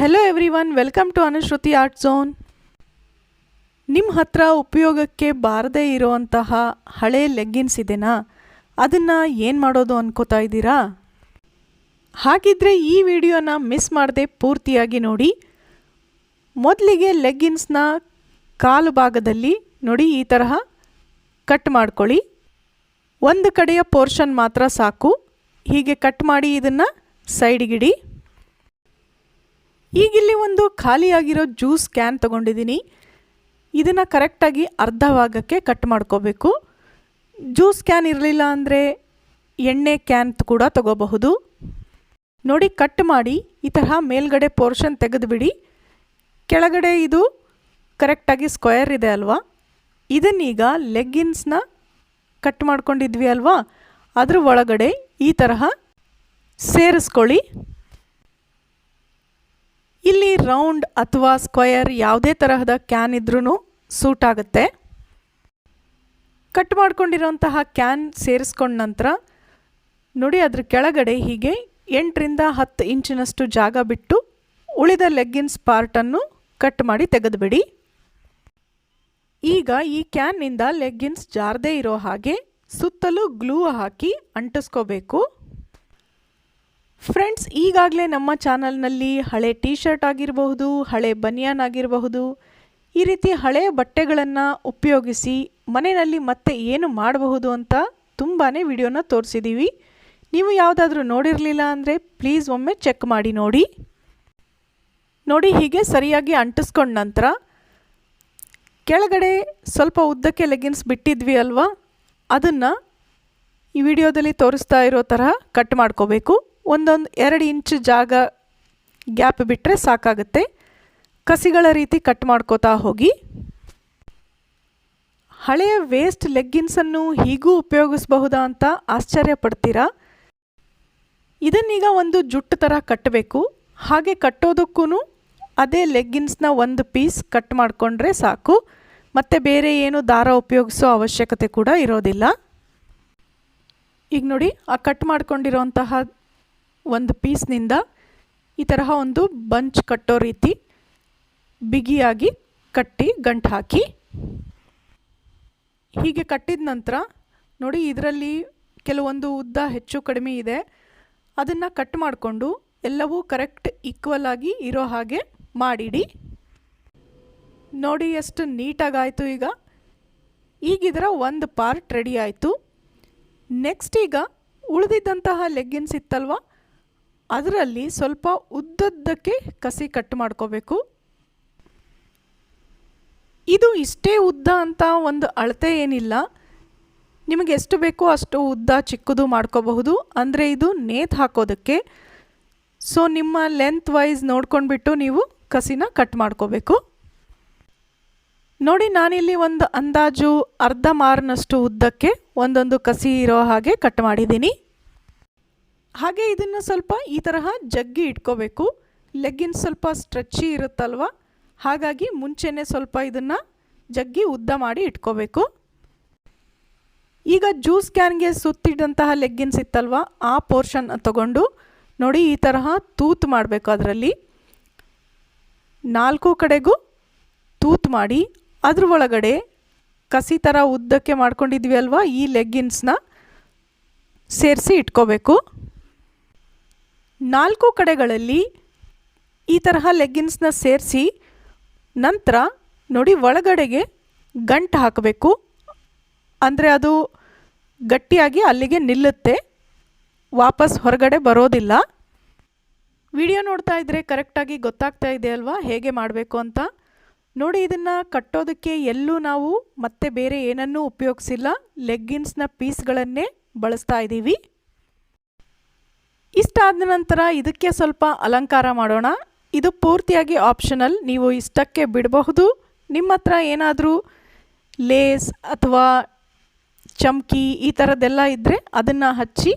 Hello everyone welcome to Anushruti art zone ನಿಮ್ಮ ಹತ್ರ ಉಪಯೋಗಕ್ಕೆ ಬಾರದೇ ಇರೋವಂತಹ ಹಳೆ ಲೆಗ್ಗಿನ್ಸ್ ಇದೆನಾ? ಅದನ್ನು ಏನು ಮಾಡೋದು ಅನ್ಕೋತಾ ಇದ್ದೀರಾ? ಹಾಗಿದ್ರೆ ಈ ವಿಡಿಯೋನ ಮಿಸ್ ಮಾಡದೆ ಪೂರ್ತಿಯಾಗಿ ನೋಡಿ. ಮೊದಲಿಗೆ ಲೆಗ್ಗಿನ್ಸ್ನ ಕಾಲು ಭಾಗದಲ್ಲಿ ನೋಡಿ ಈ ತರಹ ಕಟ್ ಮಾಡ್ಕೊಳ್ಳಿ. ಒಂದು ಕಡೆಯ ಪೋರ್ಷನ್ ಮಾತ್ರ ಸಾಕು. ಹೀಗೆ ಕಟ್ ಮಾಡಿ ಇದನ್ನು ಸೈಡಿಗಿಡಿ ಈಗಿಲ್ಲಿ ಒಂದು ಖಾಲಿಯಾಗಿರೋ ಜ್ಯೂಸ್ ಕ್ಯಾನ್ ತೊಗೊಂಡಿದ್ದೀನಿ. ಇದನ್ನು ಕರೆಕ್ಟಾಗಿ ಅರ್ಧ ಭಾಗಕ್ಕೆ ಕಟ್ ಮಾಡ್ಕೋಬೇಕು. ಜ್ಯೂಸ್ ಕ್ಯಾನ್ ಇರಲಿಲ್ಲ ಅಂದರೆ ಎಣ್ಣೆ ಕ್ಯಾನ್ ಕೂಡ ತಗೋಬಹುದು. ನೋಡಿ, ಕಟ್ ಮಾಡಿ, ಈ ತರಹ ಮೇಲ್ಗಡೆ ಪೋರ್ಷನ್ ತೆಗೆದುಬಿಡಿ. ಕೆಳಗಡೆ ಇದು ಕರೆಕ್ಟಾಗಿ ಸ್ಕ್ವೇರ್ ಇದೆ ಅಲ್ವಾ? ಇದನ್ನೀಗ ಲೆಗ್ಗಿನ್ಸ್ನ ಕಟ್ ಮಾಡ್ಕೊಂಡಿದ್ವಿ ಅಲ್ವಾ? ಅದ್ರ ಒಳಗಡೆ ಈ ತರಹ ಸೇರಿಸ್ಕೊಳ್ಳಿ. ಇಲ್ಲಿ ರೌಂಡ್ ಅಥವಾ ಸ್ಕ್ವಯರ್ ಯಾವುದೇ ತರಹದ ಕ್ಯಾನ್ ಇದ್ರೂ ಸೂಟ್ ಆಗುತ್ತೆ. ಕಟ್ ಮಾಡ್ಕೊಂಡಿರೋಂತಹ ಕ್ಯಾನ್ ಸೇರಿಸ್ಕೊಂಡ ನಂತರ ನೋಡಿ ಅದ್ರ ಕೆಳಗಡೆ ಹೀಗೆ ಎಂಟರಿಂದ ಹತ್ತು ಇಂಚಿನಷ್ಟು ಜಾಗ ಬಿಟ್ಟು ಉಳಿದ ಲೆಗ್ಗಿನ್ಸ್ ಪಾರ್ಟನ್ನು ಕಟ್ ಮಾಡಿ ತೆಗೆದುಬಿಡಿ. ಈಗ ಈ ಕ್ಯಾನ್ನಿಂದ ಲೆಗ್ಗಿನ್ಸ್ ಜಾರದೇ ಇರೋ ಹಾಗೆ ಸುತ್ತಲೂ ಗ್ಲೂ ಹಾಕಿ ಅಂಟಿಸ್ಕೋಬೇಕು. ಫ್ರೆಂಡ್ಸ್ ಈಗಾಗಲೇ ನಮ್ಮ ಚಾನಲ್ನಲ್ಲಿ ಹಳೆ ಟೀ ಶರ್ಟ್ ಆಗಿರಬಹುದು, ಹಳೆ ಬನಿಯಾನ್ ಆಗಿರಬಹುದು, ಈ ರೀತಿ ಹಳೆಯ ಬಟ್ಟೆಗಳನ್ನು ಉಪಯೋಗಿಸಿ ಮನೆಯಲ್ಲಿ ಮತ್ತೆ ಏನು ಮಾಡಬಹುದು ಅಂತ ತುಂಬಾ ವಿಡಿಯೋನ ತೋರಿಸಿದ್ದೀವಿ ನೀವು ಯಾವುದಾದ್ರೂ ನೋಡಿರಲಿಲ್ಲ ಅಂದರೆ ಪ್ಲೀಸ್ ಒಮ್ಮೆ ಚೆಕ್ ಮಾಡಿ ನೋಡಿ. ನೋಡಿ ಹೀಗೆ ಸರಿಯಾಗಿ ಅಂಟಿಸ್ಕೊಂಡ ನಂತರ ಕೆಳಗಡೆ ಸ್ವಲ್ಪ ಉದ್ದಕ್ಕೆ ಲೆಗಿನ್ಸ್ ಬಿಟ್ಟಿದ್ವಿ ಅಲ್ವಾ? ಅದನ್ನು ಈ ವಿಡಿಯೋದಲ್ಲಿ ತೋರಿಸ್ತಾ ಇರೋ ತರಹ ಕಟ್ ಮಾಡ್ಕೋಬೇಕು. ಒಂದೊಂದು ಎರಡು ಇಂಚ್ ಜಾಗ ಗ್ಯಾಪ್ ಬಿಟ್ಟರೆ ಸಾಕಾಗುತ್ತೆ. ಕಸಿಗಳ ರೀತಿ ಕಟ್ ಮಾಡ್ಕೋತಾ ಹೋಗಿ. ಹಳೆಯ ವೇಸ್ಟ್ ಲೆಗ್ಗಿನ್ಸನ್ನು ಹೀಗೂ ಉಪಯೋಗಿಸಬಹುದಾ ಅಂತ ಆಶ್ಚರ್ಯ ಪಡ್ತೀರಾ? ಇದನ್ನೀಗ ಒಂದು ಜುಟ್ಟು ಥರ ಕಟ್ಟಬೇಕು ಹಾಗೆ ಕಟ್ಟೋದಕ್ಕೂ ಅದೇ ಲೆಗ್ಗಿನ್ಸ್ನ ಒಂದು ಪೀಸ್ ಕಟ್ ಮಾಡಿಕೊಂಡ್ರೆ ಸಾಕು. ಮತ್ತು ಬೇರೆ ಏನು ದಾರ ಉಪಯೋಗಿಸೋ ಅವಶ್ಯಕತೆ ಕೂಡ ಇರೋದಿಲ್ಲ. ಈಗ ನೋಡಿ, ಆ ಕಟ್ ಮಾಡ್ಕೊಂಡಿರೋಂತಹ ಒಂದು ಪೀಸ್ನಿಂದ ಈ ತರಹ ಒಂದು ಬಂಚ್ ಕಟ್ಟೋ ರೀತಿ ಬಿಗಿಯಾಗಿ ಕಟ್ಟಿ ಗಂಟು ಹಾಕಿ ಹೀಗೆ ಕಟ್ಟಿದ ನಂತರ ನೋಡಿ ಇದರಲ್ಲಿ ಕೆಲವೊಂದು ಉದ್ದ ಹೆಚ್ಚು ಕಡಿಮೆ ಇದೆ. ಅದನ್ನು ಕಟ್ ಮಾಡಿಕೊಂಡು ಎಲ್ಲವೂ ಕರೆಕ್ಟ್ ಈಕ್ವಲ್ ಆಗಿ ಇರೋ ಹಾಗೆ ಮಾಡಿಡಿ. ನೋಡಿ ಎಷ್ಟು ನೀಟಾಗಾಯಿತು ಈಗ. ಈಗ ಇದರ ಒಂದು ಪಾರ್ಟ್ ರೆಡಿ ಆಯಿತು. ನೆಕ್ಸ್ಟ್ ಈಗ ಉಳಿದಿದ್ದಂತಹ ಲೆಗ್ಗಿನ್ಸ್ ಇತ್ತಲ್ವ? ಅದರಲ್ಲಿ ಸ್ವಲ್ಪ ಉದ್ದದ್ದಕ್ಕೆ ಕಸಿ ಕಟ್ ಮಾಡ್ಕೋಬೇಕು. ಇದು ಇಷ್ಟೇ ಉದ್ದ ಅಂತ ಒಂದು ಅಳತೆ ಏನಿಲ್ಲ. ನಿಮಗೆ ಎಷ್ಟು ಬೇಕೋ ಅಷ್ಟು ಉದ್ದ ಚಿಕ್ಕದು ಮಾಡ್ಕೋಬಹುದು. ಅಂದರೆ ಇದು ನೇತ್ ಹಾಕೋದಕ್ಕೆ. ಸೊ ನಿಮ್ಮ ಲೆಂತ್ ವೈಸ್ ನೋಡ್ಕೊಂಡ್ಬಿಟ್ಟು ನೀವು ಕಸಿನ ಕಟ್ ಮಾಡ್ಕೋಬೇಕು. ನೋಡಿ, ನಾನಿಲ್ಲಿ ಒಂದು ಅಂದಾಜು ಅರ್ಧ ಮಾರಿನಷ್ಟು ಉದ್ದಕ್ಕೆ ಒಂದೊಂದು ಕಸಿ ಇರೋ ಹಾಗೆ ಕಟ್ ಮಾಡಿದ್ದೀನಿ. ಹಾಗೆ ಇದನ್ನು ಸ್ವಲ್ಪ ಈ ತರಹ ಜಗ್ಗಿ ಇಟ್ಕೋಬೇಕು. ಲೆಗ್ಗಿನ್ ಸ್ವಲ್ಪ ಸ್ಟ್ರೆಚ್ಚಿ ಇರುತ್ತಲ್ವ? ಹಾಗಾಗಿ ಮುಂಚೆನೆ ಸ್ವಲ್ಪ ಇದನ್ನು ಜಗ್ಗಿ ಉದ್ದ ಮಾಡಿ ಇಟ್ಕೋಬೇಕು. ಈಗ ಜ್ಯೂಸ್ ಕ್ಯಾನ್ಗೆ ಸುತ್ತಿದಂತಹ ಲೆಗ್ಗಿನ್ಸ್ ಇತ್ತಲ್ವ? ಆ ಪೋರ್ಷನ್ ತಗೊಂಡು ನೋಡಿ ಈ ತರಹ ತೂತು ಮಾಡಬೇಕು ಅದರಲ್ಲಿ. ನಾಲ್ಕು ಕಡೆಗೂ ತೂತು ಮಾಡಿ ಅದ್ರ ಒಳಗಡೆ ಕಸಿ ಥರ ಉದ್ದಕ್ಕೆ ಮಾಡ್ಕೊಂಡಿದ್ವಿ ಅಲ್ವಾ? ಈ ಲೆಗ್ಗಿನ್ಸ್ನ ಸೇರಿಸಿ ಇಟ್ಕೋಬೇಕು. ನಾಲ್ಕು ಕಡೆಗಳಲ್ಲಿ ಈ ತರಹ ಲೆಗ್ಗಿನ್ಸ್ನ ಸೇರಿಸಿ ನಂತರ ನೋಡಿ ಒಳಗಡೆಗೆ ಗಂಟು ಹಾಕಬೇಕು. ಅಂದರೆ ಅದು ಗಟ್ಟಿಯಾಗಿ ಅಲ್ಲಿಗೆ ನಿಲ್ಲುತ್ತೆ. ವಾಪಸ್ ಹೊರಗಡೆ ಬರೋದಿಲ್ಲ. ವಿಡಿಯೋ ನೋಡ್ತಾ ಇದ್ದರೆ ಕರೆಕ್ಟಾಗಿ ಗೊತ್ತಾಗ್ತಾ ಇದೆ ಅಲ್ವಾ? ಹೇಗೆ ಮಾಡಬೇಕು ಅಂತ? ನೋಡಿ ಇದನ್ನು ಕಟ್ಟೋದಕ್ಕೆ ಎಲ್ಲೂ ನಾವು ಮತ್ತೆ ಬೇರೆ ಏನನ್ನೂ ಉಪಯೋಗಿಸಿಲ್ಲ. ಲೆಗ್ಗಿನ್ಸ್ನ ಪೀಸ್ಗಳನ್ನೇ ಬಳಸ್ತಾ ಇದ್ದೀವಿ. ಇಷ್ಟಾದ ನಂತರ ಇದಕ್ಕೆ ಸ್ವಲ್ಪ ಅಲಂಕಾರ ಮಾಡೋಣ. ಇದು ಪೂರ್ತಿಯಾಗಿ ಆಪ್ಷನಲ್ ನೀವು ಇಷ್ಟಕ್ಕೆ ಬಿಡಬಹುದು. ನಿಮ್ಮ ಹತ್ರ ಏನಾದರೂ ಲೇಸ್ ಅಥವಾ ಚಮ್ಕಿ ಈ ಥರದ್ದೆಲ್ಲ ಇದ್ದರೆ ಅದನ್ನು ಹಚ್ಚಿ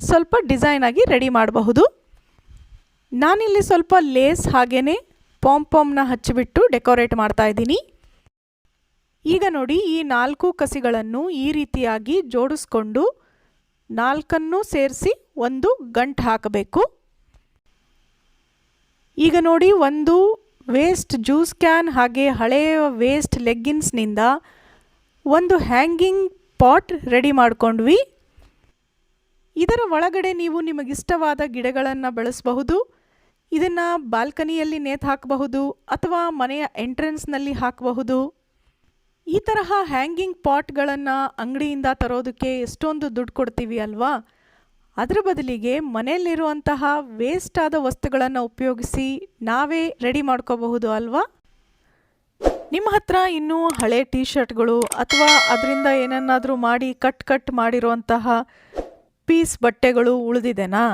ಸ್ವಲ್ಪ ಡಿಸೈನಾಗಿ ರೆಡಿ ಮಾಡಬಹುದು. ನಾನಿಲ್ಲಿ ಸ್ವಲ್ಪ ಲೇಸ್ ಹಾಗೇ ಪಾಮ್ ಪಾಮ್ನ ಹಚ್ಚಿಬಿಟ್ಟು ಡೆಕೋರೇಟ್ ಮಾಡ್ತಾ ಇದ್ದೀನಿ. ಈಗ ನೋಡಿ ಈ ನಾಲ್ಕು ಕಸಿಗಳನ್ನು ಈ ರೀತಿಯಾಗಿ ಜೋಡಿಸ್ಕೊಂಡು ನಾಲ್ಕನ್ನು ಸೇರಿಸಿ ಒಂದು ಗಂಟು ಹಾಕಬೇಕು. ಈಗ ನೋಡಿ, ಒಂದು ವೇಸ್ಟ್ ಜ್ಯೂಸ್ ಕ್ಯಾನ್ ಹಾಗೆ ಹಳೆಯ ವೇಸ್ಟ್ ಲೆಗ್ಗಿನ್ಸ್ನಿಂದ ಒಂದು ಹ್ಯಾಂಗಿಂಗ್ ಪಾಟ್ ರೆಡಿ ಮಾಡ್ಕೊಂಡ್ವಿ. ಇದರ ಒಳಗಡೆ ನೀವು ನಿಮಗಿಷ್ಟವಾದ ಗಿಡಗಳನ್ನು ಬೆಳೆಸಬಹುದು. ಇದನ್ನು ಬಾಲ್ಕನಿಯಲ್ಲಿ ನೇತು ಹಾಕಬಹುದು ಅಥವಾ ಮನೆಯ ಎಂಟ್ರೆನ್ಸ್ನಲ್ಲಿ ಹಾಕಬಹುದು. ಈ ತರಹ ಹ್ಯಾಂಗಿಂಗ್ ಪಾಟ್ಗಳನ್ನು ಅಂಗಡಿಯಿಂದ ತರೋದಕ್ಕೆ ಎಷ್ಟೊಂದು ದುಡ್ಡು ಕೊಡ್ತೀವಿ ಅಲ್ವಾ? ಅದರ ಬದಲಿಗೆ ಮನೆಯಲ್ಲಿರುವಂತಹ ವೇಸ್ಟ್ ಆದ ವಸ್ತುಗಳನ್ನು ಉಪಯೋಗಿಸಿ ನಾವೇ ರೆಡಿ ಮಾಡ್ಕೋಬಹುದು ಅಲ್ವಾ? ನಿಮ್ಮ ಹತ್ರ ಇನ್ನೂ ಹಳೆ ಟೀ ಶರ್ಟ್ಗಳು ಅಥವಾ ಅದರಿಂದ ಏನನ್ನಾದರೂ ಮಾಡಿ ಕಟ್ ಕಟ್ ಮಾಡಿರುವಂತಹ ಪೀಸ್ ಬಟ್ಟೆಗಳು ಉಳಿದಿದೆನಾ?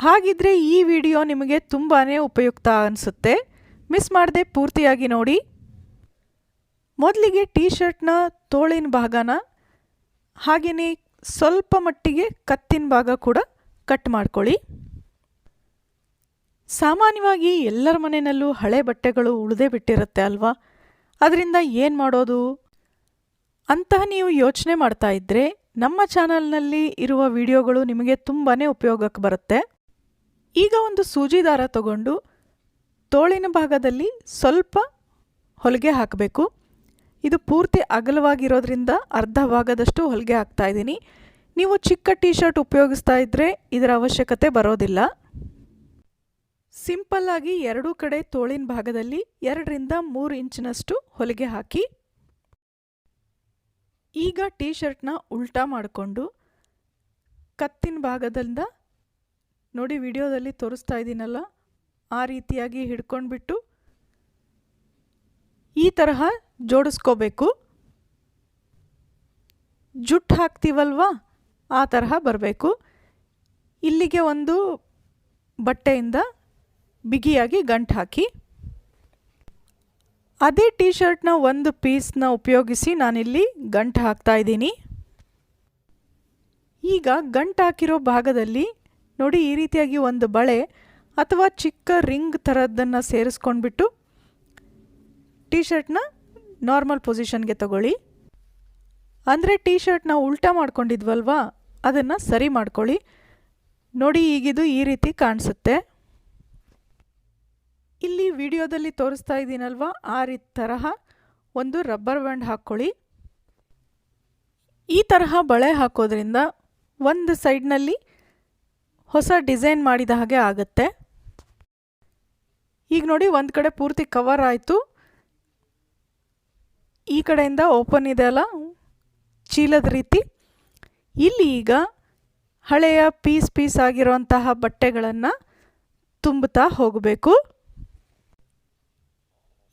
ಹಾಗಿದ್ರೆ ಈ ವಿಡಿಯೋ ನಿಮಗೆ ತುಂಬಾ ಉಪಯುಕ್ತ ಅನಿಸುತ್ತೆ. ಮಿಸ್ ಮಾಡದೆ ಪೂರ್ತಿಯಾಗಿ ನೋಡಿ. ಮೊದಲಿಗೆ ಟೀ ಶರ್ಟ್ನ ತೋಳಿನ ಭಾಗನ ಹಾಗೆಯೇ ಸ್ವಲ್ಪ ಮಟ್ಟಿಗೆ ಕತ್ತಿನ ಭಾಗ ಕೂಡ ಕಟ್ ಮಾಡ್ಕೊಳ್ಳಿ. ಸಾಮಾನ್ಯವಾಗಿ ಎಲ್ಲರ ಮನೆಯಲ್ಲೂ ಹಳೆ ಬಟ್ಟೆಗಳು ಉಳಿದೇ ಬಿಟ್ಟಿರುತ್ತೆ ಅಲ್ವಾ? ಅದರಿಂದ ಏನು ಮಾಡೋದು? ಅಂತಹ ನೀವು ಯೋಚನೆ ಮಾಡ್ತಾ ಇದ್ದರೆ ನಮ್ಮ ಚಾನಲ್ನಲ್ಲಿ ಇರುವ ವಿಡಿಯೋಗಳು ನಿಮಗೆ ತುಂಬಾ ಉಪಯೋಗಕ್ಕೆ ಬರುತ್ತೆ. ಈಗ ಒಂದು ಸೂಜಿ ದಾರ ತಗೊಂಡು ತೋಳಿನ ಭಾಗದಲ್ಲಿ ಸ್ವಲ್ಪ ಹೊಲಿಗೆ ಹಾಕಬೇಕು. ಇದು ಪೂರ್ತಿ ಅಗಲವಾಗಿರೋದ್ರಿಂದ ಅರ್ಧ ಭಾಗದಷ್ಟು ಹೊಲಿಗೆ ಹಾಕ್ತಾ ಇದ್ದೀನಿ. ನೀವು ಚಿಕ್ಕ ಟೀ ಶರ್ಟ್ ಉಪಯೋಗಿಸ್ತಾ ಇದ್ದರೆ ಇದರ ಅವಶ್ಯಕತೆ ಬರೋದಿಲ್ಲ. ಸಿಂಪಲ್ಲಾಗಿ ಎರಡೂ ಕಡೆ ತೋಳಿನ ಭಾಗದಲ್ಲಿ ಎರಡರಿಂದ ಮೂರು ಇಂಚಿನಷ್ಟು ಹೊಲಿಗೆ ಹಾಕಿ, ಈಗ ಟೀ ಶರ್ಟ್ನ ಉಲ್ಟಾ ಮಾಡಿಕೊಂಡು ಕತ್ತಿನ ಭಾಗದಿಂದ, ನೋಡಿ ವಿಡಿಯೋದಲ್ಲಿ ತೋರಿಸ್ತಾ ಇದ್ದೀನಲ್ಲ, ಆ ರೀತಿಯಾಗಿ ಹಿಡ್ಕೊಂಡ್ಬಿಟ್ಟು ಈ ತರಹ ಜೋಡಿಸ್ಕೋಬೇಕು. ಜುಟ್ಟು ಹಾಕ್ತೀವಲ್ವ? ಆ ತರಹ ಬರಬೇಕು. ಇಲ್ಲಿಗೆ ಒಂದು ಬಟ್ಟೆಯಿಂದ ಬಿಗಿಯಾಗಿ ಗಂಟು ಹಾಕಿ. ಅದೇ ಟೀ ಶರ್ಟ್ನ ಒಂದು ಪೀಸ್ನ ಉಪಯೋಗಿಸಿ ನಾನಿಲ್ಲಿ ಗಂಟು ಹಾಕ್ತಾ ಇದ್ದೀನಿ. ಈಗ ಗಂಟು ಹಾಕಿರೋ ಭಾಗದಲ್ಲಿ ನೋಡಿ ಈ ರೀತಿಯಾಗಿ ಒಂದು ಬಳೆ ಅಥವಾ ಚಿಕ್ಕ ರಿಂಗ್ ಥರದ್ದನ್ನು ಸೇರಿಸ್ಕೊಂಡ್ಬಿಟ್ಟು ಟೀ ಶರ್ಟ್ನ ನಾರ್ಮಲ್ ಪೊಸಿಷನ್ಗೆ ತಗೊಳ್ಳಿ. ಅಂದರೆ ಟೀ ಶರ್ಟ್ನ ಉಲ್ಟಾ ಮಾಡ್ಕೊಂಡಿದ್ವಲ್ವಾ? ಅದನ್ನು ಸರಿ ಮಾಡ್ಕೊಳ್ಳಿ. ನೋಡಿ ಈಗಿದು ಈ ರೀತಿ ಕಾಣಿಸುತ್ತೆ. ಇಲ್ಲಿ ವಿಡಿಯೋದಲ್ಲಿ ತೋರಿಸ್ತಾ ಇದ್ದೀನಲ್ವ? ಆ ರೀತಿ ತರಹ ಒಂದು ರಬ್ಬರ್ ಬ್ಯಾಂಡ್ ಹಾಕ್ಕೊಳ್ಳಿ. ಈ ತರಹ ಬಳೆ ಹಾಕೋದ್ರಿಂದ ಒಂದು ಸೈಡ್ನಲ್ಲಿ ಹೊಸ ಡಿಸೈನ್ ಮಾಡಿದ ಹಾಗೆ ಆಗುತ್ತೆ. ಈಗ ನೋಡಿ ಒಂದು ಕಡೆ ಪೂರ್ತಿ ಕವರ್ ಆಯಿತು. ಈ ಕಡೆಯಿಂದ ಓಪನ್ ಇದೆ ಅಲ್ಲ? ಚೀಲದ ರೀತಿ. ಇಲ್ಲಿ ಈಗ ಹಳೆಯ ಪೀಸ್ ಪೀಸ್ ಆಗಿರುವಂತಹ ಬಟ್ಟೆಗಳನ್ನು ತುಂಬುತ್ತಾ ಹೋಗಬೇಕು.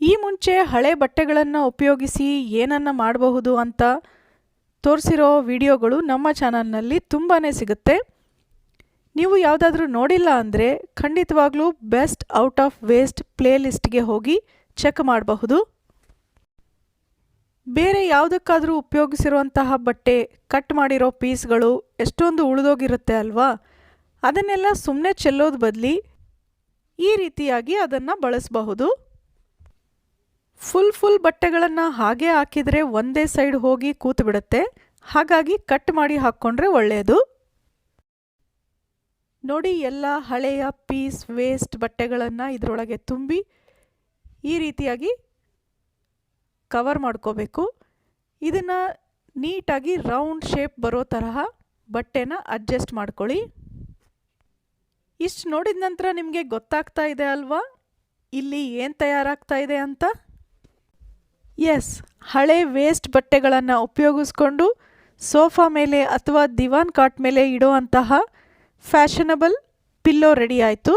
ಈ ಮುಂಚೆ ಹಳೆ ಬಟ್ಟೆಗಳನ್ನು ಉಪಯೋಗಿಸಿ ಏನನ್ನು ಮಾಡಬಹುದು ಅಂತ ತೋರಿಸಿರೋ ವಿಡಿಯೋಗಳು ನಮ್ಮ ಚಾನಲ್ನಲ್ಲಿ ತುಂಬಾ ಸಿಗುತ್ತೆ. ನೀವು ಯಾವುದಾದ್ರೂ ನೋಡಿಲ್ಲ ಅಂದರೆ ಖಂಡಿತವಾಗ್ಲೂ ಬೆಸ್ಟ್ ಔಟ್ ಆಫ್ ವೇಸ್ಟ್ ಪ್ಲೇಲಿಸ್ಟ್ಗೆ ಹೋಗಿ ಚೆಕ್ ಮಾಡಬಹುದು. ಬೇರೆ ಯಾವುದಕ್ಕಾದರೂ ಉಪಯೋಗಿಸಿರುವಂತಹ ಬಟ್ಟೆ ಕಟ್ ಮಾಡಿರೋ ಪೀಸ್ಗಳು ಎಷ್ಟೊಂದು ಉಳಿದೋಗಿರುತ್ತೆ ಅಲ್ವಾ? ಅದನ್ನೆಲ್ಲ ಸುಮ್ಮನೆ ಚೆಲ್ಲೋದು ಬದಲಿ ಈ ರೀತಿಯಾಗಿ ಅದನ್ನು ಬಳಸಬಹುದು. ಫುಲ್ ಫುಲ್ ಬಟ್ಟೆಗಳನ್ನು ಹಾಗೆ ಹಾಕಿದರೆ ಒಂದೇ ಸೈಡ್ ಹೋಗಿ ಕೂತು ಬಿಡುತ್ತೆ ಹಾಗಾಗಿ ಕಟ್ ಮಾಡಿ ಹಾಕ್ಕೊಂಡ್ರೆ ಒಳ್ಳೆಯದು ನೋಡಿ ಎಲ್ಲ ಹಳೆಯ ಪೀಸ್, ವೇಸ್ಟ್ ಬಟ್ಟೆಗಳನ್ನು ಇದರೊಳಗೆ ತುಂಬಿ ಈ ರೀತಿಯಾಗಿ ಕವರ್ ಮಾಡ್ಕೋಬೇಕು. ಇದನ್ನು ನೀಟಾಗಿ ರೌಂಡ್ ಶೇಪ್ ಬರೋ ತರಹ ಬಟ್ಟೆನ ಅಡ್ಜಸ್ಟ್ ಮಾಡ್ಕೊಳ್ಳಿ. ಇಷ್ಟು ನೋಡಿದ ನಂತರ ನಿಮಗೆ ಗೊತ್ತಾಗ್ತಾ ಇದೆ ಅಲ್ವಾ? ಇಲ್ಲಿ ಏನು ತಯಾರಾಗ್ತಾ ಇದೆ ಅಂತ? ಎಸ್ ಹಳೆ ವೇಸ್ಟ್ ಬಟ್ಟೆಗಳನ್ನು ಉಪಯೋಗಿಸ್ಕೊಂಡು ಸೋಫಾ ಮೇಲೆ ಅಥವಾ ದಿವಾನ್ ಕಾಟ್ ಮೇಲೆ ಇಡುವಂತಹ ಫ್ಯಾಷನಬಲ್ ಪಿಲ್ಲೋ ರೆಡಿ ಆಯಿತು.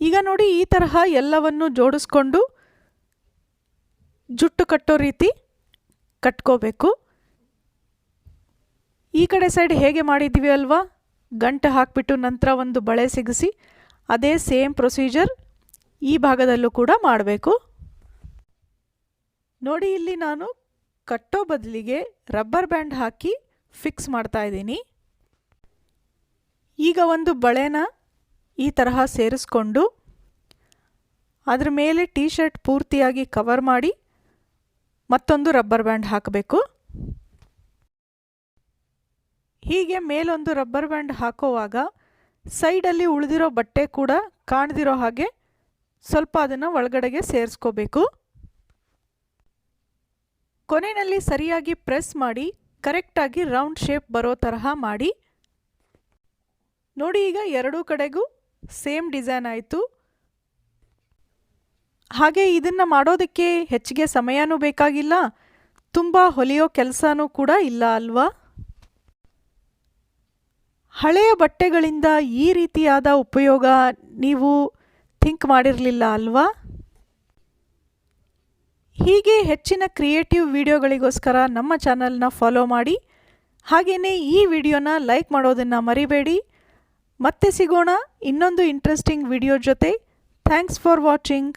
ಈಗ ನೋಡಿ ಈ ತರಹ ಎಲ್ಲವನ್ನು ಜೋಡಿಸ್ಕೊಂಡು ಜುಟ್ಟು ಕಟ್ಟೋ ರೀತಿ ಕಟ್ಕೋಬೇಕು. ಈ ಕಡೆ ಸೈಡ್ ಹೇಗೆ ಮಾಡಿದ್ದೀವಿ ಅಲ್ವಾ? ಗಂಟು ಹಾಕಿಬಿಟ್ಟು ನಂತರ ಒಂದು ಬಳೆ ಸಿಗಿಸಿ ಅದೇ ಸೇಮ್ ಪ್ರೊಸೀಜರ್ ಈ ಭಾಗದಲ್ಲೂ ಕೂಡ ಮಾಡಬೇಕು. ನೋಡಿ ಇಲ್ಲಿ ನಾನು ಕಟ್ಟೋ ಬದಲಿಗೆ ರಬ್ಬರ್ ಬ್ಯಾಂಡ್ ಹಾಕಿ ಫಿಕ್ಸ್ ಮಾಡ್ತಾ ಇದ್ದೀನಿ. ಈಗ ಒಂದು ಬಳೆನ ಈ ತರಹ ಸೇರಿಸ್ಕೊಂಡು ಅದರ ಮೇಲೆ ಟೀ ಶರ್ಟ್ ಪೂರ್ತಿಯಾಗಿ ಕವರ್ ಮಾಡಿ ಮತ್ತೊಂದು ರಬ್ಬರ್ ಬ್ಯಾಂಡ್ ಹಾಕಬೇಕು. ಹೀಗೆ ಮೇಲೊಂದು ರಬ್ಬರ್ ಬ್ಯಾಂಡ್ ಹಾಕೋವಾಗ ಸೈಡಲ್ಲಿ ಉಳಿದಿರೋ ಬಟ್ಟೆ ಕೂಡ ಕಾಣದಿರೋ ಹಾಗೆ ಸ್ವಲ್ಪ ಅದನ್ನು ಒಳಗಡೆಗೆ ಸೇರಿಸ್ಕೋಬೇಕು. ಕೊನೆಯಲ್ಲಿ ಸರಿಯಾಗಿ ಪ್ರೆಸ್ ಮಾಡಿ ಕರೆಕ್ಟಾಗಿ ರೌಂಡ್ ಶೇಪ್ ಬರೋ ತರಹ ಮಾಡಿ. ನೋಡಿ ಈಗ ಎರಡೂ ಕಡೆಗೂ ಸೇಮ್ ಡಿಸೈನ್ ಆಯಿತು. ಹಾಗೆ ಇದನ್ನು ಮಾಡೋದಕ್ಕೆ ಹೆಚ್ಚಿಗೆ ಸಮಯನೂ ಬೇಕಾಗಿಲ್ಲ, ತುಂಬ ಹೊಲಿಯೋ ಕೆಲಸನೂ ಕೂಡ ಇಲ್ಲ ಅಲ್ವಾ? ಹಳೆಯ ಬಟ್ಟೆಗಳಿಂದ ಈ ರೀತಿಯಾದ ಉಪಯೋಗ ನೀವು ಥಿಂಕ್ ಮಾಡಿರಲಿಲ್ಲ ಅಲ್ವಾ? ಹೀಗೆ ಹೆಚ್ಚಿನ ಕ್ರಿಯೇಟಿವ್ ವಿಡಿಯೋಗಳಿಗೋಸ್ಕರ ನಮ್ಮ ಚಾನಲ್ನ ಫಾಲೋ ಮಾಡಿ ಹಾಗೆಯೇ ಈ ವಿಡಿಯೋನ ಲೈಕ್ ಮಾಡೋದನ್ನು ಮರಿಬೇಡಿ. ಮತ್ತೆ ಸಿಗೋಣ ಇನ್ನೊಂದು ಇಂಟ್ರೆಸ್ಟಿಂಗ್ ವಿಡಿಯೋ ಜೊತೆ. Thanks for watching